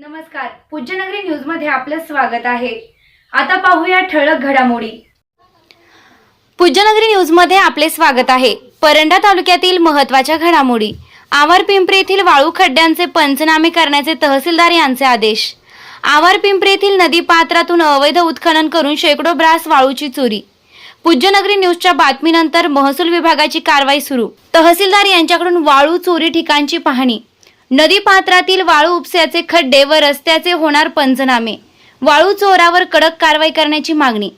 नमस्कार. पूज्यनगरी न्यूजमध्ये आपलं स्वागत आहे. आता पाहूया ठळक घडामोडी. पूज्यनगरी न्यूजमध्ये आपले स्वागत आहे. परंडा तालुक्यातील महत्त्वाच्या घडामोडी. आवार पिंपरी येथील वाळू खड्ड्यांचे पंचनामे करण्याचे तहसीलदार यांचे आदेश. आवार पिंपरी येथील नदी पात्रातून अवैध उत्खनन करून शेकडो ब्रास वाळूची चोरी. पूज्यनगरी न्यूजच्या बातमीनंतर महसूल विभागाची कारवाई सुरू. तहसीलदार यांच्याकडून वाळू चोरी ठिकाणची पाहणी. नदी पात्रातील वाळू उपस्याचे खड्डे व रस्त्याचे होणार पंचनामे. वाळू चोरावर कडक कारवाई करण्याची मागणी.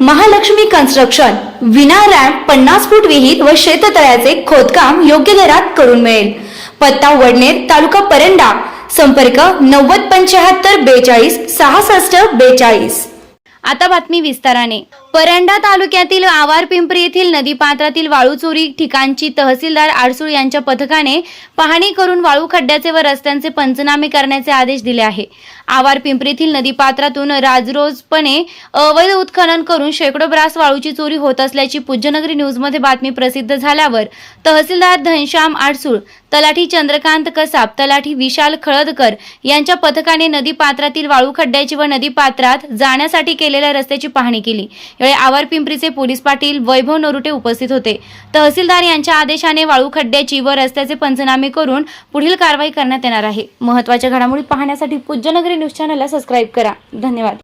महालक्ष्मी कन्स्ट्रक्शन. विना रॅम्प पन्नास फूट विहीर व शेततळ्याचे खोदकाम योग्य दरात करून मिळेल. पत्ता वडनेर तालुका परंडा. संपर्क नव्वद पंच्याहत्तर बेचाळीस सहासष्ट बेचाळीस. आता बातमी विस्ताराने. परंडा तालुक्यातील आवार पिंपरी येथील नदीपात्रातील वाळू चोरी ठिकाणची तहसीलदार आडसूळ यांच्या पथकाने पाहणी करून वाळू खड्ड्याचे व रस्त्यांचे पंचनामे करण्याचे आदेश दिले आहे. आवार पिंपरीतील नदीपात्रातून राजरोजपणे अवैध उत्खनन करून शेकडो ब्रास वाळूची चोरी होत असल्याची पूज्यनगरी न्यूजमध्ये बातमी प्रसिद्ध झाल्यावर तहसीलदार घनश्याम आडसूळ तलाठी चंद्रकांत कसाब तलाठी विशाल खळदकर यांच्या पथकाने नदीपात्रातील वाळू खड्ड्याची व नदीपात्रात जाण्यासाठी केलेल्या रस्त्याची पाहणी केली. यावेळी आवार पिंपरीचे पोलीस पाटील वैभव नरुटे उपस्थित होते. तहसीलदार यांच्या आदेशाने वाळू खड्ड्याची व रस्त्याचे पंचनामे करून पुढील कारवाई करण्यात येणार आहे. महत्त्वाच्या घडामोडी पाहण्यासाठी पूज्यनगरी न्यूज चॅनलला सबस्क्राईब करा. धन्यवाद.